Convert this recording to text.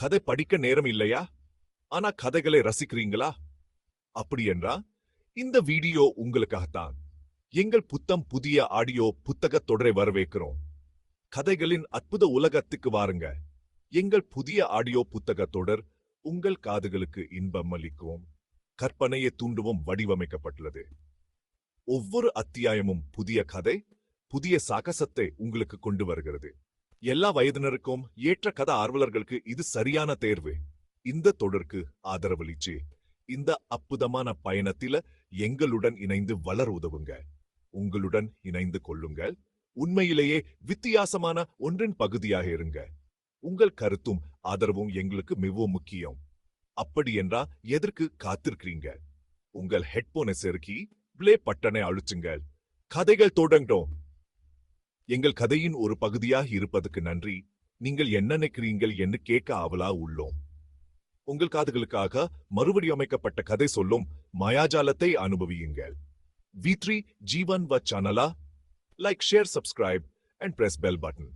கதை படிக்க நேரம் இல்லையா? ஆனா கதைகளை ரசிக்கிறீங்களா? அப்படி என்றா இந்த வீடியோ உங்களுக்காகத்தான். எங்கள் புத்தம் புதிய ஆடியோ புத்தக தொடரை வரவேற்கிறோம். கதைகளின் அற்புத உலகத்துக்கு வாருங்க. எங்கள் புதிய ஆடியோ புத்தக தொடர் உங்கள் காதுகளுக்கு இன்பம் அளிக்கவும் கற்பனையை தூண்டவும் வடிவமைக்கப்பட்டுள்ளது. ஒவ்வொரு அத்தியாயமும் புதிய கதை புதிய சாகசத்தை உங்களுக்கு கொண்டு வருகிறது. எல்லா வயதினருக்கும் ஏற்ற கதை ஆர்வலர்களுக்கு இது சரியான தேர்வு. இந்த தொடருக்கு ஆதரவளிச்சு இந்த அற்புதமான பயணத்தில எங்களுடன் இணைந்து வளர உதவுங்க. உங்களுடன் இணைந்து கொள்ளுங்கள். உண்மையிலேயே வித்தியாசமான ஒன்றின் பகுதியாக இருங்க. உங்கள் கருத்தும் ஆதரவும் எங்களுக்கு மிகவும் முக்கியம். அப்படி என்றா எதற்கு காத்திருக்கிறீங்க? உங்கள் ஹெட்போனை செருக்கி பிளே பட்டனை அழுச்சுங்கள் கதைகள் தொடங்கட்டும். எங்கள் கதையின் ஒரு பகுதியாக இருப்பதற்கு நன்றி. நீங்கள் என்ன நினைக்கிறீங்கள் என்று கேட்க ஆவலா உள்ளோம். உங்கள் காதுகளுக்காக மறுவடிவமைக்கப்பட்ட கதை சொல்லும் மாயாஜாலத்தை அனுபவியுங்கள். வி த்ரீ ஜீவன் வ சேனலா like share subscribe and press bell button